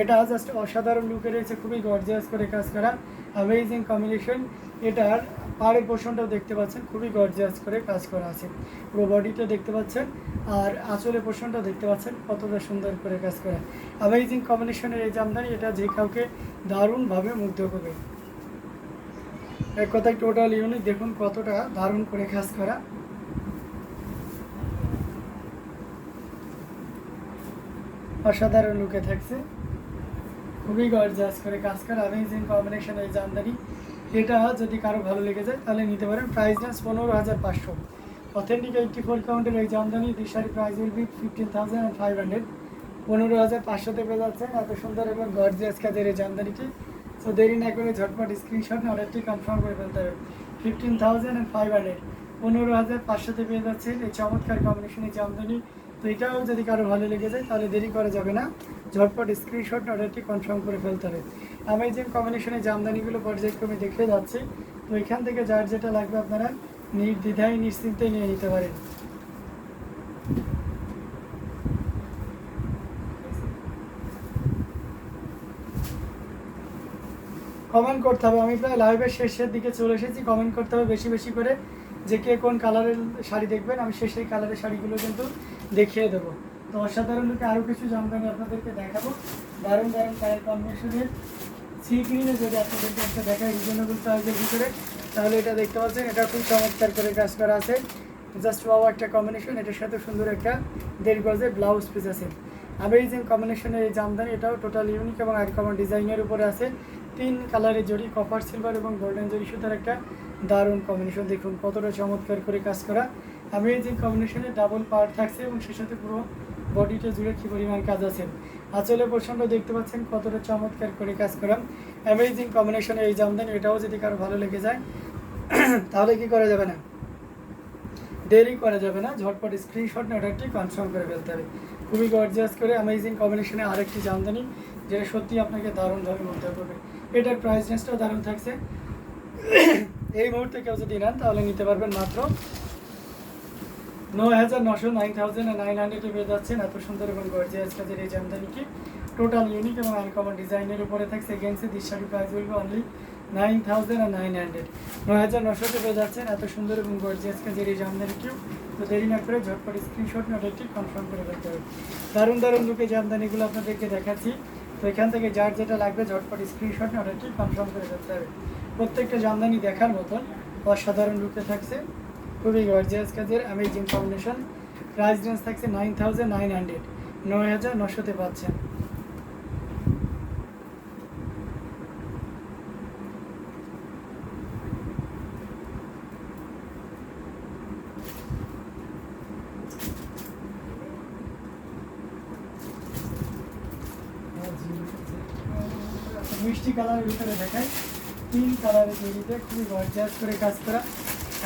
এটা জাস্ট অসাধারণ লুকে রয়েছে, খুবই গর্জিয়াস করে কাজ করা অ্যামেজিং কম্বিনেশন এটার পাড়ের পোর্শনটাও দেখতে পাচ্ছেন, খুবই গর্জিয়াস করে কাজ করা আছে। পুরো বডিটা দেখতে পাচ্ছেন, আর আঁচলের পোর্শনটাও দেখতে পাচ্ছেন, কতটা সুন্দর করে কাজ করা। অ্যামেজিং কম্বিনেশনের এই জামদানি, এটা যে কাউকে দারুণভাবে মুগ্ধ করবে। এক কথায় টোটাল ইউনিট দেখুন কতটা দারুণ করে কাজ করা। অসাধারণ লুকে থাকছে। খুবই গর্জাস করে কাজ করা অ্যামেজিং কম্বিনেশন এই জামদানি। এটা যদি কারও ভালো লেগে যায়, তাহলে নিতে পারেন। প্রাইস রেঞ্জ পনেরো হাজার পাঁচশো। অথেন্টিক এইটটি ফোর কাউন্টের এই জামদানি দুই sari price will be fifteen thousand and five hundred পনেরো হাজার পাঁচশোতে পেয়ে যাচ্ছেন। এত সুন্দর এবং গর্জিয়াস কাজের এই জামদানিটি। সো দেরি না করে ঝটপট স্ক্রিনশট অর্ডারটি কনফার্ম করে ফেলতে হবে। Fifteen thousand and five hundred পনেরো হাজার পাঁচশোতে পেয়ে যাচ্ছেন। এই চমৎকার কম্বিনেশনের জামদানি। তো এটাও যদি কারও ভালো লেগে যায়, তাহলে দেরি করা যাবে না। ঝটপট স্ক্রিনশট অর্ডারটি কনফার্ম করে ফেলতে হবে। অ্যামেজিং কম্বিনেশনের জামদানিগুলো পর্যায়ক্রমে দেখে যাচ্ছি, তো এখান থেকে যার যেটা লাগবে আপনারা নির্দ্বিধায়, নিশ্চিন্তে নিয়ে নিতে পারেন। কমেন্ট করতে হবে। আমি প্রায় লাইভের শেষের দিকে চলে এসেছি। কমেন্ট করতে হবে বেশি বেশি করে যে কে কোন কালারের শাড়ি দেখবেন। আমি সে সেই কালারের শাড়িগুলো কিন্তু দেখিয়ে দেবো। তো অসাধারণ লোকে আরও কিছু জামদানি আপনাদেরকে দেখাবো। দারুণ দারুণ কালার কম্বিনেশনের সি গ্রিনে যদি আপনাদেরকে একটা দেখায় রিজনেবল প্রাইসের ভিতরে, তাহলে এটা দেখতে পাচ্ছেন, এটা খুব চমৎকার করে কাজ করা আছে। জাস্ট ওয়াও একটা কম্বিনেশন এটার সাথে সুন্দর একটা দেড় গজের ব্লাউজ পিস আছে। অ্যামেজিং কম্বিনেশনের এই জামদানি, এটাও টোটাল ইউনিক এবং আনকমন ডিজাইনের উপরে আছে। তিন কালারের জড়ি কপার সিলভার এবং গোল্ডেন জড়ি, সুতার একটা দারুণ কম্বিনেশন দেখুন কতটা চমৎকার করে কাজ করা। অ্যামেজিং কম্বিনেশনে ডাবল পার্ট থাকছে এবং সে সাথে পুরো বডিটা জুড়ে কী পরিমাণ কাজ আছে। আঁচলে পোর্শনটা দেখতে পাচ্ছেন, কতটা চমৎকার করে কাজ করা। অ্যামেজিং কম্বিনেশনে এই জামদানি, এটাও যদি কারও ভালো লেগে যায়, তাহলে কি করা যাবে না? দেরি করা যাবে না, ঝটপট স্ক্রিনশট অর্ডারটি কনফার্ম করে ফেলতে হবে। খুবই গর্জিয়াস করে অ্যামেজিং কম্বিনেশনে আরেকটি জামদানি, যেটা সত্যি আপনাকে দারুণভাবে মধ্যে করবে। এটার প্রাইস রেঞ্জটাও দারুণ থাকছে। এই মুহূর্তে কেউ যদি নেন, তাহলে নিতে পারবেন মাত্র নয় হাজার নশো নাইন থাউজেন্ড নাইন এত সুন্দর এবং এই টোটাল ইউনিক এবং ডিজাইনের উপরে থাকছে অনলি নাইন থাউজেন্ড আর নাইন হান্ড্রেড হাজার এত সুন্দর এবং এই তো দেরি না করে কনফার্ম করে হবে। দারুণ দারুণ লুকে জামদানিগুলো আপনাদেরকে দেখাচ্ছি। তো এখান থেকে যার যেটা লাগবে ঝটপট স্ক্রিনশট নোটটি কনফার্ম করে ফেলতে হবে। প্রত্যেকটা জামদানি দেখার মতন অসাধারণ লুকে থাকছে। খুবই গর্জিয়াস কাজের অ্যামেজিং কম্বিনেশন প্রাইস রেঞ্জ থাকছে নাইন থাউজেন্ড নাইন হান্ড্রেড নয় হাজার নশোতে পাচ্ছেন। মিষ্টি কালারের ভিতরে দেখায় তিন কালারের তৈরিতে খুবই গর্জাস করে কাজ করা।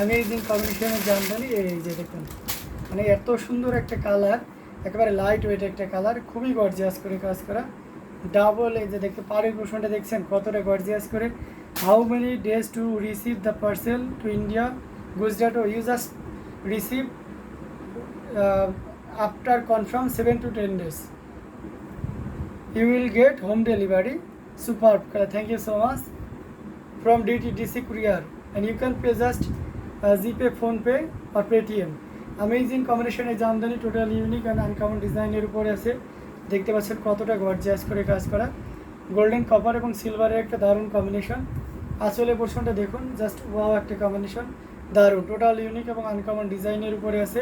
অ্যামেজিং কম্বিনেশনের জামদানি এই যে দেখুন। মানে এত সুন্দর একটা কালার একেবারে লাইট ওয়েট একটা কালার খুবই গর্জিয়াস করে কাজ করা। ডাবল এই যে দেখতে পাড়ের পোষণটা দেখছেন কতটা গর্জিয়াস করে। How many days to receive the parcel to India Gujarat O you just receive after confirm seven to ten days you will get home delivery superb Uh, thank you so much from DTDC courier and you can pay just phone pay or Paytm amazing কম্বিনেশনের jamdani total unique and uncommon ডিজাইনের উপরে আছে। দেখতে পাচ্ছেন কতটা gorgeous করে কাজ করা। গোল্ডেন কপার এবং সিলভারের একটা দারুণ কম্বিনেশন আসলে পোর্শনটা দেখুন জাস্ট ওয়াও একটা কম্বিনেশন দারুণ টোটাল ইউনিক এবং আনকমন ডিজাইনের উপরে আছে।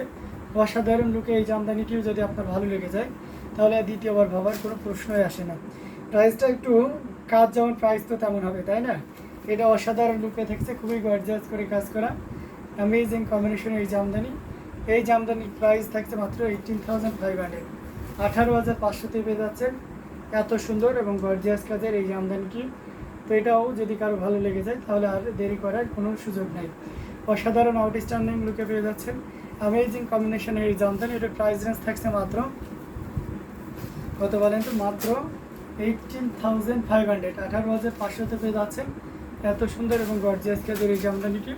অসাধারণ লুকে এই জামদানিটিও যদি আপনার ভালো লেগে যায়, তাহলে আর দ্বিতীয়বার ভাবার কোনো প্রশ্নই আসে না। প্রাইসটা একটু কাজ যেমন প্রাইস তো তেমন হবে, তাই না? এটা অসাধারণ লুকে থাকছে, খুবই গর্জিয়াস করে কাজ করা। অ্যামেজিং কম্বিনেশন এই জামদানি। এই জামদানির প্রাইস থাকছে মাত্র এইটিন থাউজেন্ড ফাইভ হান্ড্রেড আঠারো হাজার পাঁচশোতে পেয়ে যাচ্ছেন। এত সুন্দর এবং গর্জিয়াস কাজের এই জামদানিটি। তো এটাও যদি কারও ভালো লেগে যায়, তাহলে আর দেরি করার কোনো সুযোগ নেই। অসাধারণ আউটস্ট্যান্ডিং লুকে পেয়ে যাচ্ছেন। অ্যামেজিং কম্বিনেশনের এই জামদানি, এটার প্রাইস রেঞ্জ থাকছে মাত্র কত বলেন তো? মাত্র এইটিন থাউজেন্ড ফাইভ হান্ড্রেড আঠারো হাজার পাঁচশোতে পেয়ে যাচ্ছেন। এত সুন্দর এবং গর্জিয়াস কাজের এই জামদানিটি।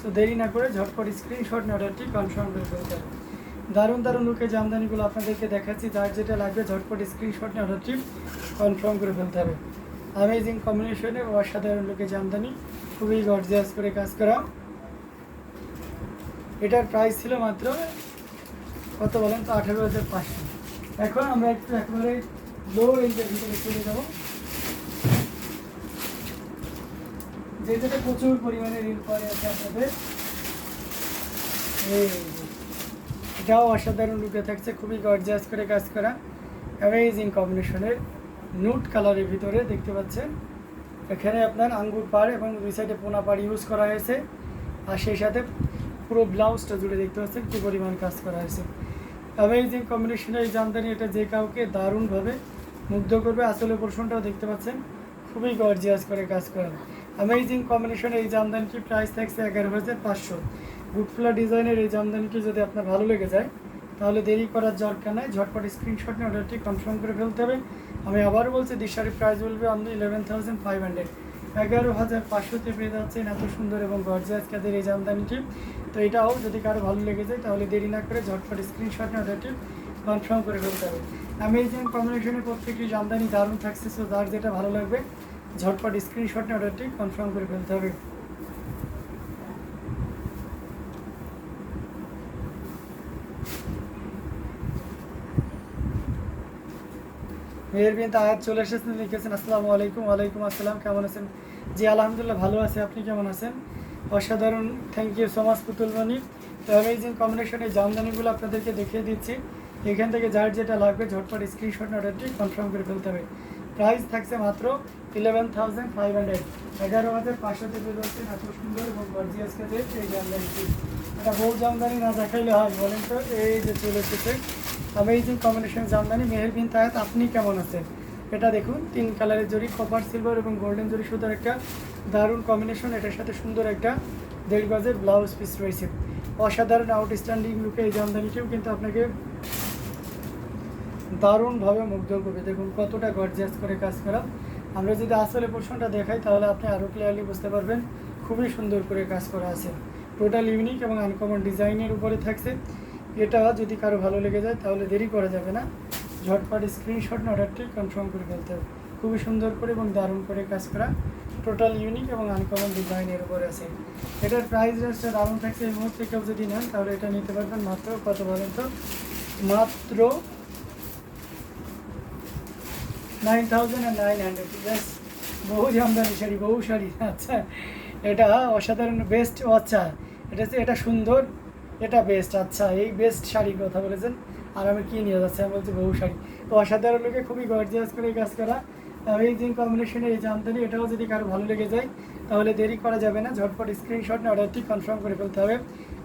সো দেরি না করে ঝটপট স্ক্রিনশট নিয়ে অর্ডারটি কনফার্ম করে ফেলতে হবে দারুণ দারুণ লুকে জামদানিগুলো আপনাদেরকে দেখাচ্ছি। যার যেটা লাগবে ঝটপট স্ক্রিনশট নিয়ে অর্ডারটি কনফার্ম করে ফেলতে হবে। অ্যামেজিং কম্বিনেশনে অসাধারণ লুকে জামদানি। খুবই গর্জিয়াস করে কাজ করা। এটার প্রাইস ছিল মাত্র কত বলেন তো? আঠেরো হাজার পাঁচশো। এখন আমরা একটু একেবারে লো রেঞ্জের ভিতরে চলে যাব। যে যেটা প্রচুর পরিমাণে রিল পরে আছে আপনাদের। এটাও অসাধারণ লুকে থাকছে, খুবই গর্জিয়াস করে কাজ করা। অ্যামেজিং কম্বিনেশনের নুট কালারের ভিতরে দেখতে পাচ্ছেন। এখানে আপনার আঙ্গুর পাড় এবং দুই সাইডে পোনা পাড় ইউজ করা হয়েছে। আর সেই সাথে পুরো ব্লাউজটা জুড়ে দেখতে পাচ্ছেন কী পরিমাণ কাজ করা হয়েছে। অ্যামেজিং কম্বিনেশনের এই জামদানি এটা যে কাউকে দারুণভাবে মুগ্ধ করবে। আসলে পোর্শনটাও দেখতে পাচ্ছেন, খুবই গর্জিয়াস করে কাজ করা। অ্যামেজিং কম্বিনেশনের এই জামদানিটি প্রাইস থাকছে এগারো হাজার পাঁচশো। বুটফুলা ডিজাইনের এই জামদানিটি যদি আপনার ভালো লেগে যায়, তাহলে দেরি করার দরকার নাই। ঝটপট স্ক্রিনশট নিয়ে অর্ডারটি কনফার্ম করে ফেলতে হবে। আমি আবার বলছি দিশারির প্রাইস বলবে only eleven thousand five hundred এগারো হাজার পাঁচশোতে পেয়ে যাচ্ছেন এত সুন্দর এবং গর্জিয়াস কাজের এই জামদানিটি। তো এটাও যদি কারও ভালো লেগে যায়, তাহলে দেরি না করে ঝটপট স্ক্রিনশট নিয়ে অর্ডারটি কনফার্ম করে ফেলতে হবে। অ্যামেজিং কম্বিনেশনের প্রত্যেকটি জামদানি দারুণ থাকছে সো যার যেটা ভালো লাগবে ঝটপট স্ক্রিনশট নিয়ে অর্ডারটি কনফার্ম করে ফেলতে হবে। মেয়ের বিয়েতে আয়াত চলে এসেছেন লিখেছেন, আসসালামু আলাইকুম, ওয়ালাইকুম আসসালাম, কেমন আছেন? জি, আলহামদুলিল্লাহ, ভালো আছে। আপনি কেমন আছেন? অসাধারণ থ্যাংক ইউ সো মাচ পুতুল মনি। তো অ্যামেজিং কম্বিনেশনের জামদানিগুলো আপনাদেরকে দেখিয়ে দিচ্ছি। এখান থেকে যার যেটা লাগবে, ঝটপট স্ক্রিনশট অর্ডারটি কনফার্ম করে ফেলতে হবে। প্রাইস থাকছে মাত্র ইলেভেন থাউজেন্ড ফাইভ হান্ড্রেড এগারো হাজার পাঁচশো থেকে যাচ্ছেন এত সুন্দর এবং গর্জিয়াস কাজের এই জামদানিটি। এটা বউ জামদানি না দেখাইলে হয়, বলেন তো, এই যে চলে এসেছে। অ্যামেজিং কম্বিনেশন জামদানি, মেহেরবিন তায়াত, আপনি কেমন আছেন? এটা দেখুন, তিন কালারের জরি কপার সিলভার এবং গোল্ডেন জরি সুতার একটা দারুণ কম্বিনেশন এটার সাথে সুন্দর একটা দেড় গজের ব্লাউজ পিস রয়েছে। অসাধারণ আউটস্ট্যান্ডিং লুকে এই জামদানিটিও কিন্তু আপনাকে দারুণভাবে মুগ্ধ করবে। দেখুন, কতটা গর্জিয়াস করে কাজ করা। আমরা যদি আসলে পোর্শনটা দেখাই, তাহলে আপনি আরও ক্লিয়ারলি বুঝতে পারবেন খুবই সুন্দর করে কাজ করা আছে। টোটাল ইউনিক এবং আনকমন ডিজাইনের উপরে থাকছে। এটা যদি কারও ভালো লেগে যায়, তাহলে দেরি করা যাবে না। ঝটপট স্ক্রিনশট অর্ডারটি কনফার্ম করে ফেলতে হবে। খুবই সুন্দর করে এবং দারুণ করে কাজ করা। টোটাল ইউনিক এবং আনকমন ডিজাইনের উপরে আছে। এটার প্রাইস রেঞ্জটা দারুণ থাকছে। এই মুহূর্তে কেউ যদি নেন, তাহলে এটা নিতে পারবেন মাত্র কত বলেন তো? মাত্র নাইন থাউজেন্ড নাইন হান্ড্রেড। ব্যাস বহু জামদানি শাড়ি, বহু শাড়ি। আচ্ছা এটা অসাধারণ বেস্ট আচ্ছা এটা এটা সুন্দর, এটা বেস্ট আচ্ছা এই বেস্ট শাড়ির কথা বলেছেন। আর আমি কী নিয়ে যাচ্ছি? আমি বলছি বহু শাড়ি। তো অসাধারণ লোকে খুবই গর্জিয়াস করে এই কাজ করা। অ্যামেজিং কম্বিনেশনের এই জামদানি, এটাও যদি কারও ভালো লেগে যায়, তাহলে দেরি করা যাবে না। ঝটপট স্ক্রিনশট নিয়ে অর্ডারটি কনফার্ম করে ফেলতে হবে।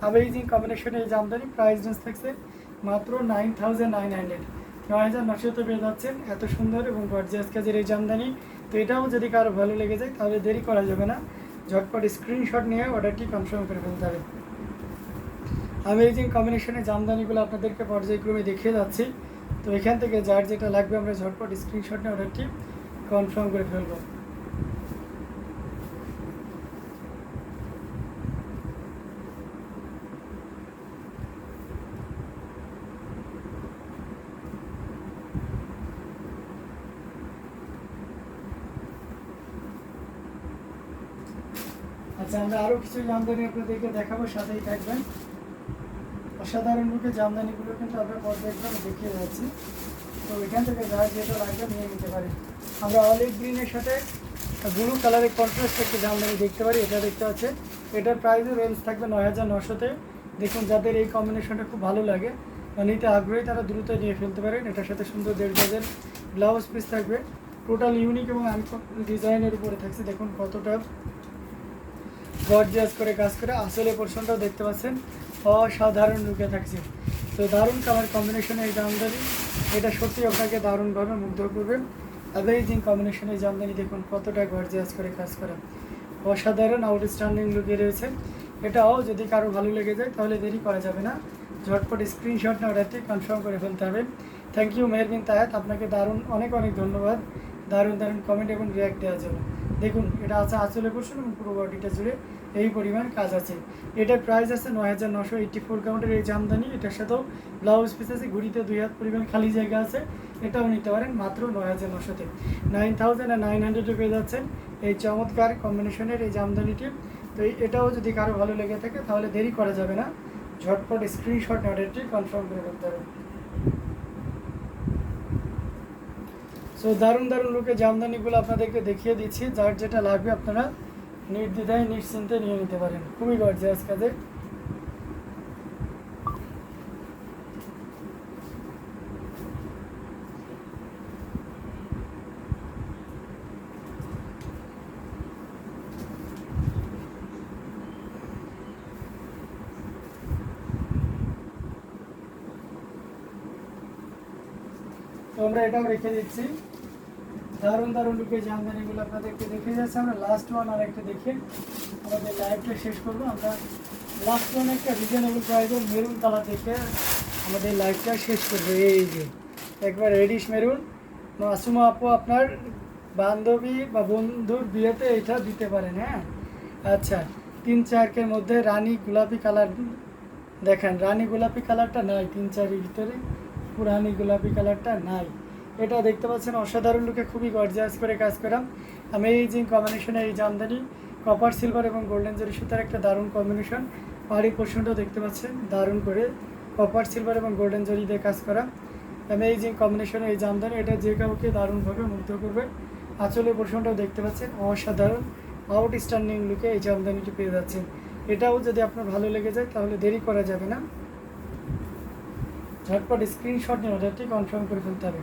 অ্যামেজিং কম্বিনেশনের এই জামদানি প্রাইস রেঞ্জ থাকছে মাত্র নাইন থাউজেন্ড নাইন হান্ড্রেড। নয় হাজার নশোতে পেয়ে যাচ্ছেন এত সুন্দর এবং গর্জিয়াস কাজের এই জামদানি। তো এটাও যদি কারও ভালো লেগে যায়, তাহলে দেরি করা যাবে না। ঝটপট স্ক্রিনশট নিয়ে অর্ডারটি কনফার্ম করে ফেলতে হবে। অ্যামেজিং কম্বিনেশনের জামদানিগুলো আপনাদেরকে পর্যায়ক্রমে দেখিয়ে যাচ্ছি। তো এখান থেকে যার যেটা লাগবে আমরা ঝটপট স্ক্রিনশট নিয়ে অর্ডারটি কনফার্ম করে ফেলব। আচ্ছা আমরা আরও কিছু জামদানি আপনাদেরকে দেখাবো, সাথেই থাকবেন। অসাধারণ রূপে জামদানিগুলো কিন্তু আমরা পর্যায়ক্রমে দেখিয়ে যাচ্ছি। তো এখান থেকে যার যেটা লাগবে নিয়ে নিতে পারি আমরা অলিভ গ্রিনের সাথে ব্লু কালারের কন্ট্রাস্ট একটা জামদানি দেখতে পারি, এটা দেখতে পাচ্ছে এটার প্রাইসের রেঞ্জ থাকবে নয় হাজার নশোতে দেখুন, যাদের এই কম্বিনেশনটা খুব ভালো লাগে নিতে আগ্রহী, তারা দ্রুত নিয়ে ফেলতে পারেন। এটার সাথে সুন্দর দেড় গজের ব্লাউজ পিস থাকবে। টোটাল ইউনিক এবং আনকম ডিজাইনের উপরে থাকছে। দেখুন কতটা গর্জিয়াস করে কাজ করে আসলে পোর্শনটাও দেখতে পাচ্ছেন। অসাধারণ লুকে থাকছে। তো দারুণ কালার কম্বিনেশনে এই জামদানি। এটা সত্যি আপনাকে দারুণভাবে মুগ্ধ করবে। অ্যামেজিং কম্বিনেশনে জামদানি দেখুন, কতটা গর্জিয়াস করে কাজ করা। অসাধারণ আউটস্ট্যান্ডিং লুকে রয়েছে। এটাও যদি কারও ভালো লেগে যায়, তাহলে দেরি করা যাবে না। ঝটপট স্ক্রিনশট না অর্ডারটি কনফার্ম করে ফেলতে হবে। Thank you Meherbin Tayat. আপনাকে দারুণ, অনেক অনেক ধন্যবাদ। দারুণ দারুণ কমেন্ট এবং রিয়াক্ট দেওয়ার জন্য। দেখুন, এটা আছে আঁচলে পোর্শন এবং পুরো বডিটা জুড়ে এই পরিমাণ কাজ আছে। এটার প্রাইস আছে নয় হাজার নশো এইট্টি ফোর কাউন্টের এই জামদানি। এটার সাথেও ব্লাউজ পিস আছে, ঘুড়িতে দুই হাত পরিমাণ খালি জায়গা আছে। এটাও নিতে পারেন মাত্র নয় হাজার নশোতে। নাইন থাউজেন্ড আর নাইন হান্ড্রেডে পেয়ে যাচ্ছেন এই চমৎকার কম্বিনেশনের এই জামদানিটি। তো এটাও যদি কারও ভালো লেগে থাকে, তাহলে দেরি করা যাবে না। ঝটপট স্ক্রিনশট অর্ডারটি কনফার্ম করে করতে হবে। সো দারুণ দারুণ লুকে জামদানিগুলো আপনাদেরকে দেখিয়ে দিচ্ছি। যার যেটা লাগবে আপনারা নির্দ্বিধায়, নিশ্চিন্তে নিয়ে নিতে পারেন। খুবই গর্জিয়াস কাজে আমরা এটাও রেখে দিচ্ছি। দারুণ দারুণ লুকে জামদানিগুলো আপনাদেরকে দেখে যাচ্ছে আমরা লাস্ট ওয়ান আর একটা দেখে আমাদের লাইভটা শেষ করব। আমরা লাস্ট ওয়ান একটা রিজনেবল প্রাইসের মেরুন কালার দেখে আমাদের লাইভটা শেষ করব। এই যে, একবার রেডিশ মেরুন মাসুমা আপু আপনার বান্ধবী বা বন্ধুর বিয়েতে এটা দিতে পারেন হ্যাঁ? আচ্ছা তিন চারকের মধ্যে রানী গোলাপি কালার দেখেন। রানী গোলাপি কালারটা নাই, তিন চারের ভিতরে। পুরানি গোলাপি কালারটা নাই। এটা দেখতে পাচ্ছেন, অসাধারণ লুকে খুবই গর্জিয়াস করে কাজ করা। অ্যামেজিং কম্বিনেশনের এই জামদানি কপার সিলভার এবং গোল্ডেন জরি সুতার একটা দারুণ কম্বিনেশন পাহাড়ি পোর্শনটাও দেখতে পাচ্ছেন, দারুণ করে কপার সিলভার এবং গোল্ডেন জরি দিয়ে কাজ করা। অ্যামেজিং কম্বিনেশনের এই জামদানি, এটা যে কাউকে দারুণভাবে মুগ্ধ করবে। আঁচলের পোর্শনটাও দেখতে পাচ্ছেন, অসাধারণ আউটস্ট্যান্ডিং লুকে এই জামদানিটি পেয়ে যাচ্ছেন। এটাও যদি আপনার ভালো লেগে যায়, তাহলে দেরি করা যাবে না। ঝটপট স্ক্রিনশট নিয়ে অর্ডারটি কনফার্ম করে ফেলতে হবে।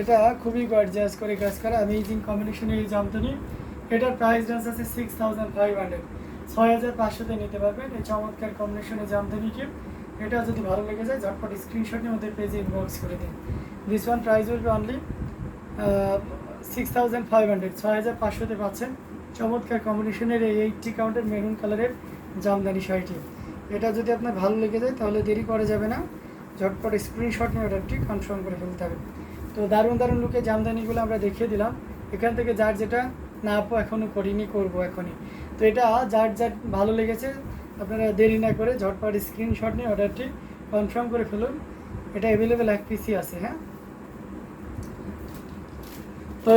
এটা খুবই গর্জিয়াস করে কাজ করা অ্যামেজিং কম্বিনেশনের এই জামদানি এটার প্রাইস রেঞ্জ আছে সিক্স থাউজেন্ড ফাইভ হান্ড্রেড ছয় হাজার পাঁচশোতে নিতে পারবেন এই চমৎকার কম্বিনেশনের জামদানিটি এটা যদি ভালো লেগে যায়, ঝটপট স্ক্রিনশট নিয়ে আমাদের পেজে ইনবক্স করে দিন। This one price will be only six thousand five hundred ছয় হাজার পাঁচশোতে পাচ্ছেন চমৎকার কম্বিনেশনের এই এইটটি কাউন্টের মেরুন কালারের জামদানি শাড়িটি। এটা যদি আপনার ভালো লেগে যায়, তাহলে দেরি করা যাবে না। ঝটপট স্ক্রিনশট নিয়ে অর্ডারটি কনফার্ম করে ফেলতে হবে। তো দারুণ দারুণ লুকে জামদানিগুলো আমরা দেখিয়ে দিলাম। এখান থেকে যার যেটা, না আপু এখনও করিনি, করব এখনই। তো এটা যার যার ভালো লেগেছে, আপনারা দেরি না করে ঝটপট স্ক্রিনশট নিয়ে অর্ডারটি কনফার্ম করে ফেলুন। এটা অ্যাভেলেবেল এক পিসি আছে হ্যাঁ? তো